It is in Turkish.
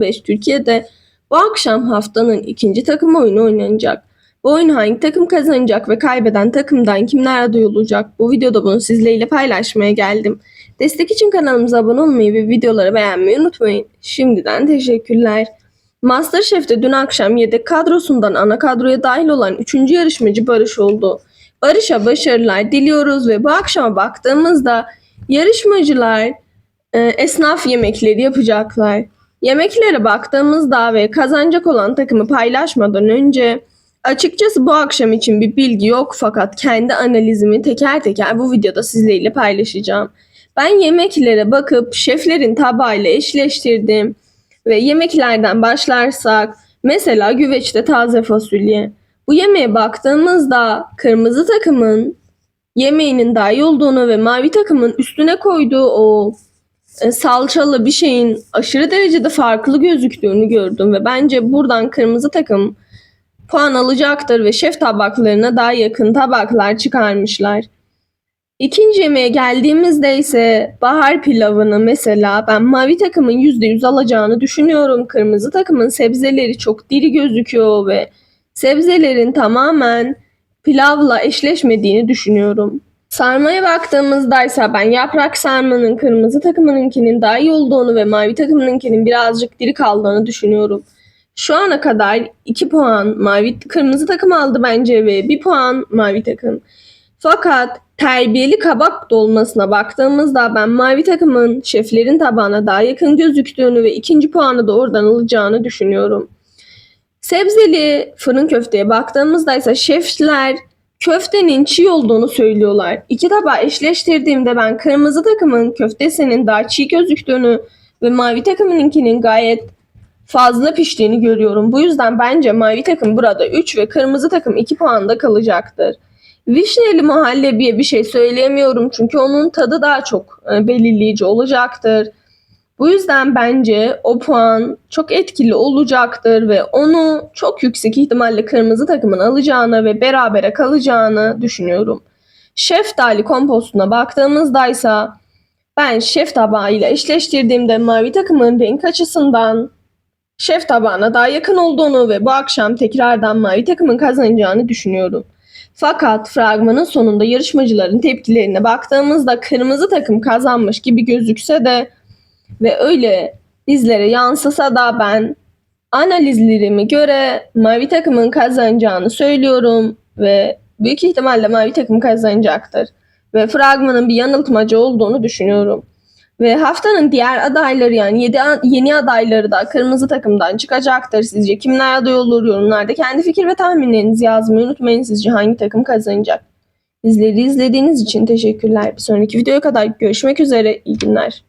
5 Türkiye'de bu akşam haftanın ikinci takım oyunu oynanacak. Bu oyunu hangi takım kazanacak ve kaybeden takımdan kimler aday olacak? Bu videoda bunu sizlerle paylaşmaya geldim. Destek için kanalımıza abone olmayı ve videoları beğenmeyi unutmayın. Şimdiden teşekkürler. Masterchef'te dün akşam yedek kadrosundan ana kadroya dahil olan 3. yarışmacı Barış oldu. Barış'a başarılar diliyoruz ve bu akşama baktığımızda yarışmacılar e, esnaf yemekleri yapacaklar. Yemeklere baktığımızda ve kazanacak olan takımı paylaşmadan önce açıkçası bu akşam için bir bilgi yok fakat kendi analizimi teker teker bu videoda sizlerle paylaşacağım. Ben yemeklere bakıp şeflerin tabağıyla eşleştirdim ve yemeklerden başlarsak mesela güveçte taze fasulye. Bu yemeğe baktığımızda kırmızı takımın yemeğinin daha iyi olduğunu ve mavi takımın üstüne koyduğu o salçalı bir şeyin aşırı derecede farklı gözüktüğünü gördüm ve bence buradan kırmızı takım puan alacaktır ve şef tabaklarına daha yakın tabaklar çıkarmışlar. İkinci yemeğe geldiğimizde ise bahar pilavını mesela ben mavi takımın %100 alacağını düşünüyorum. Kırmızı takımın sebzeleri çok diri gözüküyor ve sebzelerin tamamen pilavla eşleşmediğini düşünüyorum. Sarmaya baktığımızda ise ben yaprak sarmanın kırmızı takımınınkinin daha iyi olduğunu ve mavi takımınınkinin birazcık diri kaldığını düşünüyorum. Şu ana kadar 2 puan mavi kırmızı takım aldı bence ve 1 puan mavi takım. Fakat terbiyeli kabak dolmasına baktığımızda ben mavi takımın şeflerin tabağına daha yakın gözüktüğünü ve ikinci puanı da oradan alacağını düşünüyorum. Sebzeli fırın köfteye baktığımızda ise şefler köftenin çiğ olduğunu söylüyorlar. İki tabağı eşleştirdiğimde ben kırmızı takımın köftesinin daha çiğ gözüktüğünü ve mavi takımınkinin gayet fazla piştiğini görüyorum. Bu yüzden bence mavi takım burada 3 ve kırmızı takım 2 puanda kalacaktır. Vişneli muhallebiye bir şey söyleyemiyorum çünkü onun tadı daha çok e, belirleyici olacaktır. Bu yüzden bence o puan çok etkili olacaktır ve onu çok yüksek ihtimalle kırmızı takımın alacağını ve berabere kalacağını düşünüyorum. Şeftali kompostuna baktığımızda ise ben şef tabağıyla eşleştirdiğimde mavi takımın renk açısından şef tabağına daha yakın olduğunu ve bu akşam tekrardan mavi takımın kazanacağını düşünüyorum. Fakat fragmanın sonunda yarışmacıların tepkilerine baktığımızda kırmızı takım kazanmış gibi gözükse de ve öyle bizlere yansısa da ben analizlerime göre mavi takımın kazanacağını söylüyorum ve büyük ihtimalle mavi takım kazanacaktır. Ve fragmanın bir yanıltmacı olduğunu düşünüyorum. Ve haftanın diğer adayları yani yedi, yeni adayları da kırmızı takımdan çıkacaktır. Sizce kimler aday olur? Yorumlarda kendi fikir ve tahminlerinizi yazmayı unutmayın. Sizce hangi takım kazanacak? Bizleri izlediğiniz için teşekkürler. Bir sonraki videoya kadar görüşmek üzere. İyi günler.